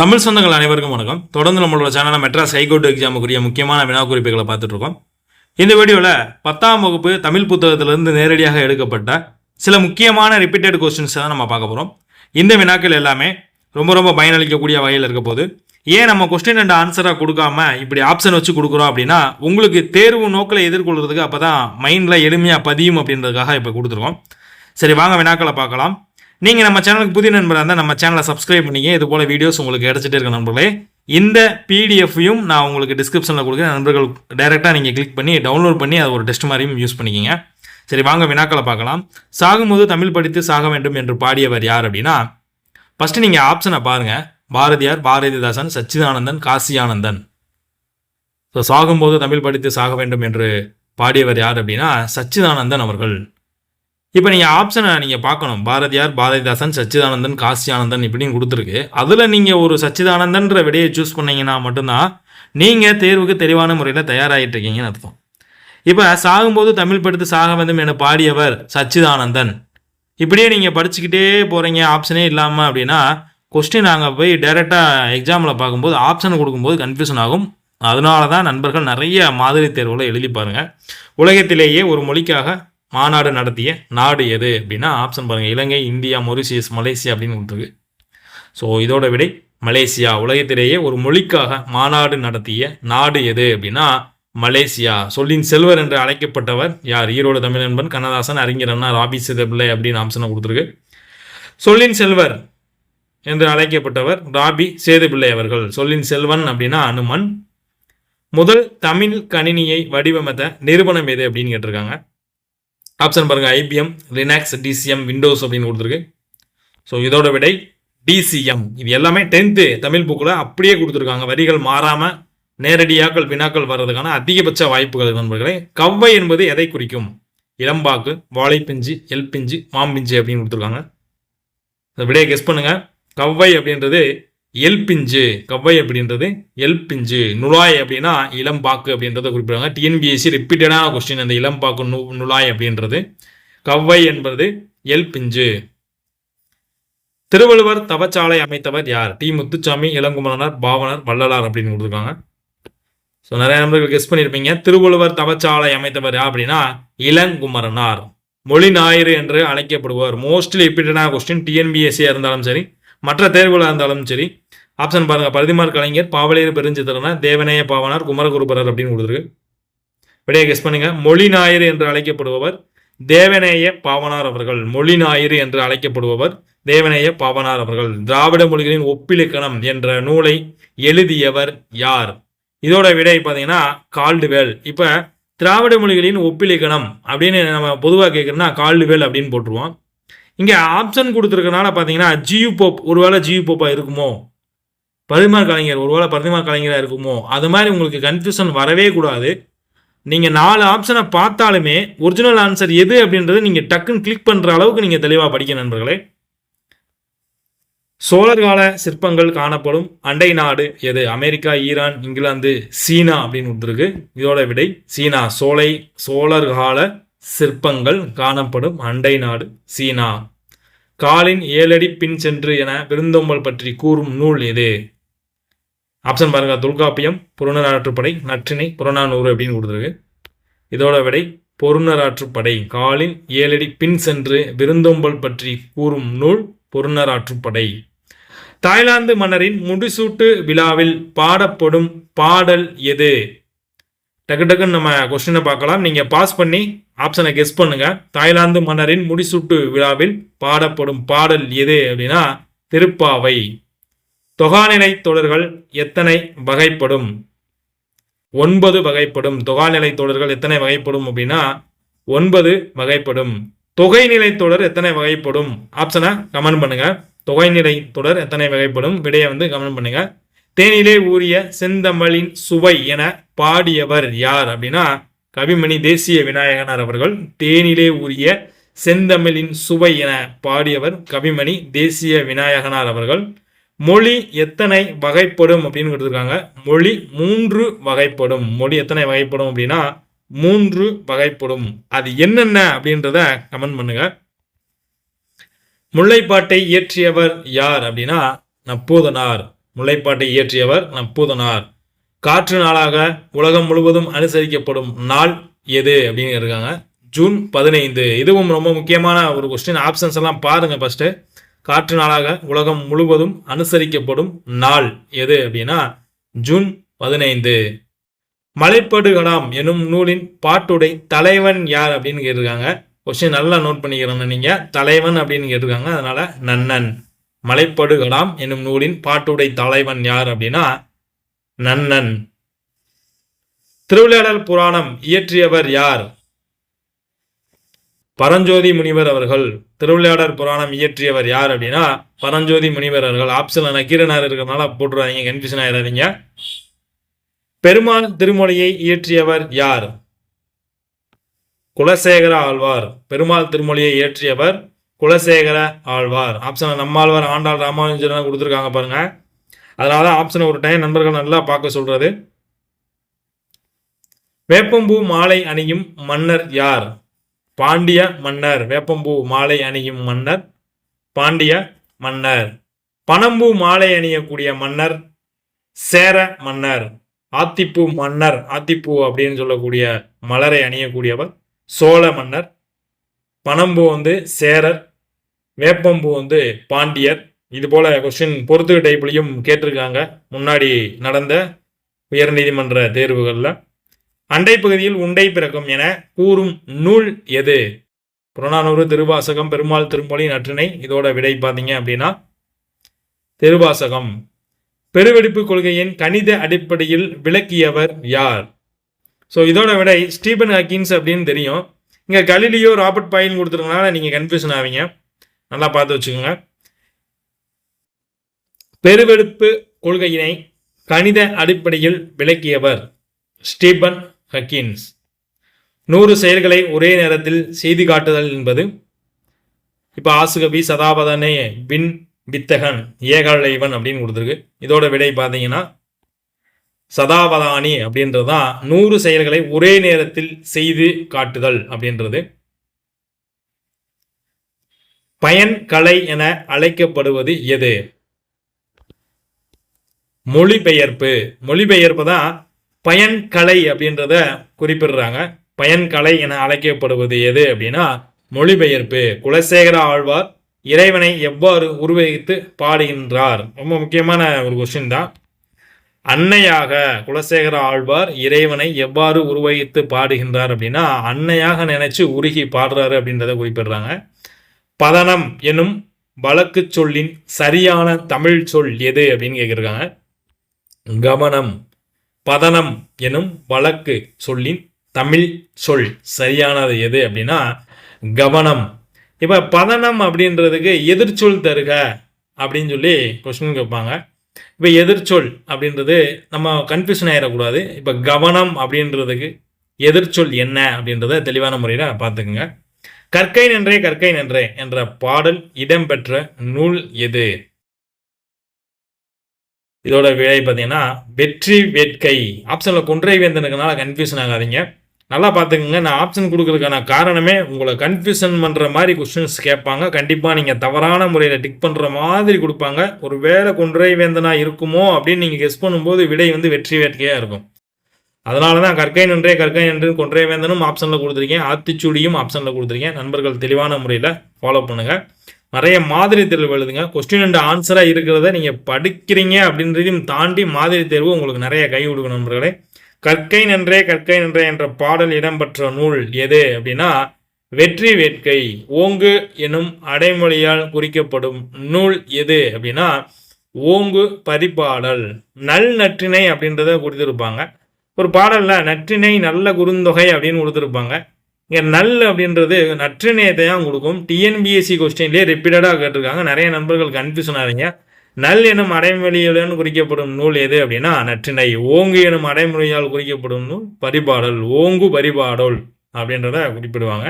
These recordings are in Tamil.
தமிழ் சொந்தங்கள் அனைவருக்கும் வணக்கம். தொடர்ந்து நம்மளோட சேனலில் மெட்ராஸ் ஹைகோர்ட் எக்ஸாமுக்குரிய முக்கியமான வினா குறிப்புகளை பார்த்துட்ருக்கோம். இந்த வீடியோவில் பத்தாம் வகுப்பு தமிழ் புத்தகத்திலிருந்து நேரடியாக எடுக்கப்பட்ட சில முக்கியமான ரிப்பீட்டட் கொஸ்டின்ஸ் தான் நம்ம பார்க்க போகிறோம் இந்த வினாக்கள் எல்லாமே ரொம்ப ரொம்ப பயனளிக்கக்கூடிய வகையில் இருக்க போது ஏன் நம்ம கொஸ்டின் அண்ட் ஆன்சராக கொடுக்காம இப்படி ஆப்ஷன் வச்சு கொடுக்குறோம் அப்படின்னா உங்களுக்கு தேர்வு நோக்கில் எதிர்கொள்கிறதுக்கு அப்போ தான் மைண்டில் எளிமையாக பதியும் அப்படின்றதுக்காக இப்போ கொடுத்துருக்கோம். சரி வாங்க வினாக்களை பார்க்கலாம். நீங்கள் நம்ம சேனலுக்கு புதிய நண்பராக இருந்தால் நம்ம சேனலை சப்ஸ்கிரைப் பண்ணிங்க இது போல் வீடியோஸ் உங்களுக்கு கிடச்சிட்டே இருக்க நண்பர்களே. இந்த பிடிஎஃப்யும் நான் உங்களுக்கு டிஸ்கிரிப்ஷனில் கொடுக்குறேன். நண்பர்கள் டைரெக்டாக நீங்கள் கிளிக் பண்ணி டவுன்லோட் பண்ணி அதை ஒரு டெஸ்ட் மாதிரியும் யூஸ் பண்ணிக்கிங்க. சரி வாங்க வினாக்களை பார்க்கலாம். சாகும்போது தமிழ் படித்து சாக வேண்டும் என்று பாடியவர் யார் அப்படின்னா ஃபஸ்ட்டு நீங்கள் ஆப்ஷனை பாருங்கள் பாரதியார் பாரதிதாசன் சச்சிதானந்தன் காசியானந்தன். ஸோ சாகும்போது தமிழ் படித்து சாக வேண்டும் என்று பாடியவர் யார் அப்படின்னா சச்சிதானந்தன் அவர்கள். இப்போ நீங்கள் ஆப்ஷனை நீங்கள் பார்க்கணும். பாரதியார் பாரதிதாசன் சச்சிதானந்தன் காசியானந்தன் இப்படின்னு கொடுத்துருக்கு. அதில் நீங்கள் ஒரு சச்சிதானந்தன்ற விடையை சூஸ் பண்ணிங்கன்னா மட்டும்தான் நீங்கள் தேர்வுக்கு தெளிவான முறையில் தயாராகிட்டு இருக்கீங்கன்னு அர்த்தம். இப்போ சாகும்போது தமிழ் படுத்து சாக வேண்டும் என பாடியவர் சச்சிதானந்தன். இப்படியே நீங்கள் படிச்சுக்கிட்டே போகிறீங்க ஆப்ஷனே இல்லாமல் அப்படின்னா கொஸ்டின் நாங்கள் போய் டைரெக்டாக எக்ஸாமில் பார்க்கும்போது ஆப்ஷன் கொடுக்கும்போது கன்ஃபியூஷன் ஆகும். அதனால தான் நண்பர்கள் நிறைய மாதிரி தேர்வுகளை எழுதி பாருங்கள் உலகத்திலேயே ஒரு மொழிக்காக மாநாடு நடத்திய நாடு எது அப்படின்னா ஆப்ஷன் பாருங்கள் இலங்கை இந்தியா மொரிசியஸ் மலேசியா அப்படின்னு கொடுத்துருக்கு. ஸோ இதோட விடை மலேசியா. உலகத்திலேயே ஒரு மொழிக்காக மாநாடு நடத்திய நாடு எது அப்படின்னா மலேசியா. சொல்லின் செல்வர் என்று அழைக்கப்பட்டவர் யார்? ஈரோடு தமிழன்பன் கண்ணதாசன் அறிஞர் அண்ணா ராபி சிதப்பிள்ளை அப்படின்னு ஆப்ஷனை கொடுத்துருக்கு. சொல்லின் செல்வர் என்று அழைக்கப்பட்டவர் ராபி சேதுபிள்ளை அவர்கள். சொல்லின் செல்வன் அப்படின்னா அனுமன். முதல் தமிழ் கணினியை வடிவமைத்த நிறுவனம் எது அப்படின்னு கேட்டிருக்காங்க. ஆப்ஷன் பாருங்கள் ஐபிஎம் லினாக்ஸ் டிசிஎம் விண்டோஸ் அப்படின்னு கொடுத்துருக்கு. ஸோ இதோட விடை டிசிஎம் இது எல்லாமே டென்த்து தமிழ் புக்கில் அப்படியே கொடுத்துருக்காங்க. வரிகள் மாறாமல் நேரடியாக்கள் வினாக்கள் வர்றதுக்கான அதிகபட்ச வாய்ப்புகள் நண்பர்களே. கவ்வை என்பது எதை குறிக்கும்? இளம்பாக்கு வாழைப்பிஞ்சு எல்பிஞ்சு மாம்பிஞ்சு அப்படின்னு கொடுத்துருக்காங்க. இந்த விடையை கெஸ் பண்ணுங்கள் கவ்வை அப்படின்றது எல் பிஞ்சு கவ்வை அப்படின்றது. எல் பிஞ்சு நுழாய் அப்படின்னா இளம்பாக்கு அப்படின்றத குறிப்பிடுவாங்க. டிஎன்பிஎஸ்சி ரிப்பீட்டடான கொஸ்டின் அந்த இளம்பாக்கு நு நுழாய் அப்படின்றது. கவ்வை என்பது எல் பிஞ்சு. திருவள்ளுவர் தவச்சாலை அமைத்தவர் யார்? டி. முத்துச்சாமி இளங்குமரனார் பாவனர் வள்ளலார் அப்படின்னு கொடுத்துருக்காங்க. ஸோ நிறைய நண்பர்கள் கெஸ் பண்ணியிருப்பீங்க திருவள்ளுவர் தவச்சாலை அமைத்தவர் யார் அப்படின்னா? இளங்குமரனார். மொழி ஞாயிறு என்று அழைக்கப்படுவார். மோஸ்ட்லி ரிப்பீட்டடான கொஸ்டின் டிஎன்பிஎஸ்சியாக இருந்தாலும் சரி மற்ற தேர்வுகளாக இருந்தாலும் சரி ஆப்ஷன் பாருங்கள் பரிதிமார் கலைஞர் பாவலேறு பெருஞ்சித்திரனா தேவநேய பாவனார் குமரகுருபரர் அப்படின்னு கொடுத்துருக்கு. விடையை கெஸ் பண்ணுங்கள் மொழி ஞாயிறு என்று அழைக்கப்படுபவர் தேவநேய பாவனார் அவர்கள். மொழி ஞாயிறு என்று அழைக்கப்படுபவர் தேவநேய பாவனார் அவர்கள். திராவிட மொழிகளின் ஒப்பிலக்கணம் என்ற நூலை எழுதியவர் யார்? இதோட விடை பார்த்தீங்கன்னா கால்டுவேல். இப்போ திராவிட மொழிகளின் ஒப்பிலக்கணம் அப்படின்னு நம்ம பொதுவாக கேட்குறோம்னா கால்டுவேல் அப்படின்னு போட்டுருவோம். இங்கே ஆப்ஷன் கொடுத்துருக்கனால பார்த்தீங்கன்னா ஜியு போப் ஒருவேளை ஜியு போப்பாக இருக்குமோ? பரிமார் கலைஞர் ஒருவேளை பரிமார் கலைஞராக இருக்குமோ? அது மாதிரி உங்களுக்கு கன்ஃபியூஷன் வரவே கூடாது. நீங்கள் நாலு ஆப்ஷனை பார்த்தாலுமே ஒரிஜினல் ஆன்சர் எது அப்படின்றது நீங்கள் டக்குன்னு கிளிக் பண்ணுற அளவுக்கு நீங்கள் தெளிவாக படிக்க நண்பர்களே. சோழர் கால சிற்பங்கள் காணப்படும். அண்டை நாடு எது? அமெரிக்கா ஈரான் இங்கிலாந்து சீனா அப்படின்னு கொடுத்துருக்கு. இதோட விடை சீனா சோலை சோழர் கால சிற்பங்கள் காணப்படும் அண்டை நாடு சீனா. காலின் ஏழடி பின் சென்று என விருந்தோம்பல் பற்றி கூறும் நூல் எது ஆப்ஷன் பாருங்க. தொல்காப்பியம் புறநராற்றுப்படை நற்றினை புறநானூறு அப்படின்னு கொடுத்துருக்கு. இதோட விடை பொருணராற்றுப்படை காலின் ஏழடி பின் சென்று விருந்தோம்பல் பற்றி கூறும் நூல் பொருணராற்றுப்படை தாய்லாந்து மன்னரின் முடிசூட்டு விழாவில் பாடப்படும் பாடல் எது? டக்கு டக்குன்னு நம்ம கொஸ்டினை பார்க்கலாம். நீங்கள் பாஸ் பண்ணி ஆப்ஷனை கெஸ் பண்ணுங்க. தாய்லாந்து மன்னரின் முடிசூட்டு விழாவில் பாடப்படும் பாடல் எது அப்படின்னா திருப்பாவை. தொகாநிலை தொடர்கள் எத்தனை வகைப்படும்? ஒன்பது வகைப்படும். தொகாநிலை தொடர்கள் எத்தனை வகைப்படும் அப்படின்னா ஒன்பது வகைப்படும். தொகைநிலை தொடர் எத்தனை வகைப்படும்? ஆப்ஷனை கமெண்ட் பண்ணுங்க. தொகைநிலை தொடர் எத்தனை வகைப்படும்? விடையை வந்து கமெண்ட் பண்ணுங்க. தேனிலே ஊறிய செந்தமிழின் சுவை என பாடியவர் யார் அப்படின்னா கவிமணி தேசிய விநாயகனார் அவர்கள். தேனிலே ஊறிய செந்தமிழின் சுவை என பாடியவர் கவிமணி தேசிய விநாயகனார் அவர்கள். மொழி எத்தனை வகைப்படும் அப்படின்னு கொடுத்துருக்காங்க. மொழி மூன்று வகைப்படும். மொழி எத்தனை வகைப்படும் அப்படின்னா மூன்று வகைப்படும். அது என்னென்ன அப்படின்றத கமெண்ட் பண்ணுங்க. முல்லைப்பாட்டை இயற்றியவர் யார் அப்படின்னா நப்பூதனார். முல்லைப்பாட்டை இயற்றியவர் நப்பூதனார். காற்று நாளாக உலகம் முழுவதும் அனுசரிக்கப்படும் நாள் எது அப்படின்னு இருக்காங்க ஜூன் பதினைந்து. இதுவும் ரொம்ப முக்கியமான ஒரு கொஸ்டின் ஆப்ஷன்ஸ் எல்லாம் பாருங்க ஃபர்ஸ்ட் காற்று நாளாக உலகம் முழுவதும் அனுசரிக்கப்படும் நாள் எது அப்படின்னா ஜூன் பதினைந்து. மலைப்படுகலாம் எனும் நூலின் பாட்டுடை தலைவன் யார் அப்படின்னு கேட்டிருக்காங்க. கொஸ்டின் நல்லா நோட் பண்ணிக்கிறோம் நீங்க. தலைவன் அப்படின்னு கேட்டிருக்காங்க. அதனால நன்னன். மலைப்படுகலாம் எனும் நூலின் பாட்டுடை தலைவன் யார் அப்படின்னா நன்னன். திருவிளையாடல் புராணம் இயற்றியவர் யார்? பரஞ்சோதி முனிவர் அவர்கள் திருவிளையாடல் புராணம் இயற்றியவர் யார் அப்படின்னா பரஞ்சோதி முனிவர் அவர்கள் ஆப்ஷன்ல நக்கீரனார் இருக்கிறதுனால போட்டுறாதீங்க கன்ஃபியூஷன் ஆயிடாதீங்க. பெருமாள் திருமொழியை இயற்றியவர் யார்? குலசேகர ஆழ்வார். பெருமாள் திருமொழியை இயற்றியவர் குலசேகர ஆழ்வார். ஆப்ஷன் நம்மாழ்வார் ஆண்டாள் ராமானுஜன் கொடுத்துருக்காங்க பாருங்க. அதனால ஆப்ஷன் ஒரு டைம் நண்பர்கள் நல்லா பார்க்க சொல்றது. வேப்பம்பூ மாலை அணியும் மன்னர் யார்? பாண்டிய மன்னர். வேப்பம்பூ மாலை அணியும் மன்னர். பாண்டிய மன்னர். பனம்பூ மாலை அணியக்கூடிய மன்னர் சேர மன்னர். ஆத்திப்பூ மன்னர். ஆத்திப்பூ அப்படின்னு சொல்லக்கூடிய மலரை அணியக்கூடியவர் சோழ மன்னர். பனம்பூ வந்து சேரர். வேப்பம்பூ வந்து பாண்டியர். இது போல கொஸ்டின் பொறுத்து டைப்லையும் கேட்டிருக்காங்க. முன்னாடி நடந்த உயர்நீதிமன்ற தேர்வுகளில். அண்டை பகுதியில் உண்டை பிறக்கும் என கூறும் நூல் எது? புறநானூறு திருவாசகம் பெருமாள் திருமொழி நற்றினை இதோட விடை பார்த்தீங்க அப்படின்னா திருவாசகம். பெருவெடிப்பு கொள்கையின் கணித அடிப்படையில் விளக்கியவர் யார்? ஸோ இதோட விடை ஸ்டீபன் ஹக்கின்ஸ் அப்படின்னு தெரியும். இங்கே கலிலியோ ராபர்ட் பாயின் கொடுத்துருக்கனால நீங்கள் கன்ஃபியூஷன் ஆவீங்க. நல்லா பார்த்து வச்சுக்கோங்க. பெருவெடுப்பு கொள்கையினை கணித அடிப்படையில் விளக்கியவர் ஸ்டீபன் ஹக்கின்ஸ். நூறு செயல்களை ஒரே நேரத்தில் செய்து காட்டுதல் என்பது இப்போ ஆசுகவி சதாபதனே பின் வித்தகன் ஏகாலைவன் அப்படின்னு கொடுத்துருக்கு. இதோட விடை பார்த்தீங்கன்னா சதாவதானி அப்படின்றது தான் நூறு செயல்களை ஒரே நேரத்தில் செய்து காட்டுதல் அப்படின்றது. பயன் கலை என அழைக்கப்படுவது எது? மொழிபெயர்ப்பு. மொழிபெயர்ப்பு தான் பயன்கலை அப்படின்றத குறிப்பிடுறாங்க. பயன்கலை என அழைக்கப்படுவது எது அப்படின்னா மொழிபெயர்ப்பு. குலசேகர ஆழ்வார் இறைவனை எவ்வாறு உருவகித்து பாடுகின்றார்? ரொம்ப முக்கியமான ஒரு கொஸ்டின் தான். அன்னையாக குலசேகர ஆழ்வார் இறைவனை எவ்வாறு உருவகித்து பாடுகின்றார் அப்படின்னா அன்னையாக நினைச்சு உருகி பாடுறாரு அப்படின்றத குறிப்பிடுறாங்க. பதனம் எனும் வழக்கு சொல்லின் சரியான தமிழ் சொல் எது அப்படின்னு கேட்குறாங்க கவனம் பதனம் எனும் வழக்கு சொல்லின் தமிழ் சொல். சரியானது எது அப்படின்னா கவனம். இப்போ பதனம் அப்படின்றதுக்கு எதிர்ச்சொல் தருக அப்படின்னு சொல்லி கொஸ்டின் கேட்பாங்க. இப்போ எதிர்ச்சொல் அப்படின்றது நம்ம கன்ஃபியூஷன் ஆகிடக்கூடாது இப்போ கவனம் அப்படின்றதுக்கு எதிர்ச்சொல் என்ன அப்படின்றத தெளிவான முறையில் பார்த்துக்குங்க. கற்கை நன்றே கற்கை நன்றே என்ற பாடல் இடம்பெற்ற நூல் எது? இதோட விலை பார்த்தீங்கன்னா வெற்றி வேட்கை. ஆப்ஷனில் கொன்றை வேந்தனுக்குனால கன்ஃபியூஷன் ஆகாதீங்க. நல்லா பார்த்துக்கோங்க. நான் ஆப்ஷன் கொடுக்கறதுக்கான காரணமே உங்களை கன்ஃபியூஷன் பண்ணுற மாதிரி கொஸ்டின்ஸ் கேட்பாங்க. கண்டிப்பாக நீங்கள் தவறான முறையில் டிக் பண்ணுற மாதிரி கொடுப்பாங்க. ஒரு வேலை கொன்றை வேந்தனா இருக்குமோ அப்படின்னு நீங்கள் கெஸ் பண்ணும்போது விடை வந்து வெற்றி வேட்கையாக இருக்கும். அதனால தான் கற்கை நன்றே கற்கை நன்று கொன்றை வேந்தனும் ஆப்ஷனில் கொடுத்துருக்கேன். ஆத்திச்சூடியும் ஆப்ஷனில் கொடுத்துருக்கேன். நண்பர்கள் தெளிவான முறையில் ஃபாலோ பண்ணுங்கள் நிறைய மாதிரி தேர்வு எழுதுங்க. கொஸ்டின் அண்ட் ஆன்சராக இருக்கிறத நீங்கள் படிக்கிறீங்க அப்படின்றதையும் தாண்டி மாதிரி தேர்வு உங்களுக்கு நிறைய கை கொடுக்கணும் நண்பர்களே. கற்கை நன்றே கற்கை நன்றே என்ற பாடல் இடம்பெற்ற நூல் எது அப்படின்னா வெற்றி வேட்கை ஓங்கு எனும் அடைமொழியால் குறிக்கப்படும் நூல் எது அப்படின்னா ஓங்கு பரிபாடல் நல் நற்றினை அப்படின்றத கொடுத்துருப்பாங்க. ஒரு பாடலில் நற்றினை நல்ல குறுந்தொகை அப்படின்னு கொடுத்துருப்பாங்க. இங்கே நல் அப்படின்றது நற்றிணையத்தை தான் கொடுக்கும். டிஎன்பிஎஸ்சி கொஸ்டின்லேயே ரிப்பீட்டடாக கேட்டிருக்காங்க. நிறைய நண்பர்கள் கன்ஃபியூஷன் ஆகிறீங்க நல் எனும் அடைமொழியுடன் குறிக்கப்படும் நூல் எது அப்படின்னா நற்றிணை. ஓங்கு எனும் அடைமொழியால் குறிக்கப்படும் நூல் பரிபாடல். ஓங்கு பரிபாடல் அப்படின்றத குறிப்பிடுவாங்க.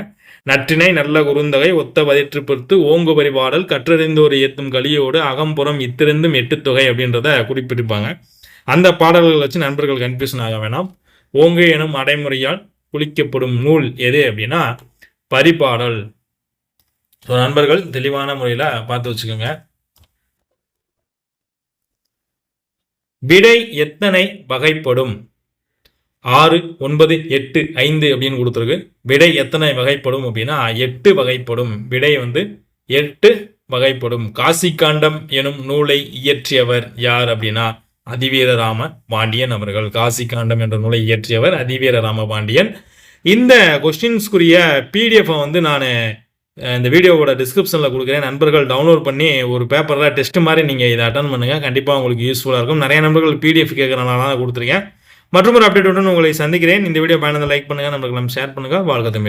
நற்றினை நல்ல குறுந்தகை ஒத்த பதிற்று பொறுத்து ஓங்கு பரிபாடல் கற்றறிந்தோர் ஏத்தும் கலியோடு அகம்புறம் இத்திருந்தும் எட்டு தொகை அப்படின்றத குறிப்பிட்டிருப்பாங்க. அந்த பாடல்கள் வச்சு நண்பர்கள் கன்ஃபியூஷன் ஆக வேணாம். ஓங்கு எனும் அடைமுறையால் குளிக்கப்படும் நூல் எது அப்படின்னா பரிபாடல் ஸோ நண்பர்கள் தெளிவான முறையில் பார்த்து வச்சுக்கோங்க. விடை எத்தனை வகைப்படும்? ஆறு ஒன்பது எட்டு ஐந்து அப்படின்னு கொடுத்துருக்கு. விடை எத்தனை வகைப்படும் அப்படின்னா எட்டு வகைப்படும். விடை வந்து எட்டு வகைப்படும். காசிகாண்டம் எனும் நூலை இயற்றியவர் யார் அப்படின்னா அதிவீரராம பாண்டியன் அவர்கள். காசிகாண்டம் என்ற நூலை இயற்றியவர் அதிவீரராம பாண்டியன். இந்த கொஸ்டின்ஸ்க்குரிய பிடிஎஃப் வந்து நான் இந்த வீடியோவோட டிஸ்கிரிப்ஷனில் கொடுக்குறேன். நண்பர்கள் டவுன்லோட் பண்ணி ஒரு பேப்பரில் டெஸ்ட் மாதிரி நீங்கள் இதை அட்டன் பண்ணுங்கள் கண்டிப்பாக உங்களுக்கு யூஸ்ஃபுல்லாக இருக்கும். நிறைய நண்பர்கள் பிடிஎஃப் கேட்குறனால தான் கொடுத்துருக்கேன். மற்றும் ஒரு அப்டேட்டுடன் உங்களை சந்திக்கிறேன். இந்த வீடியோ பயணத்தை லைக் பண்ணுங்கள் நண்பர்களும் ஷேர் பண்ணுங்கள் வாழ்க தமிழ்.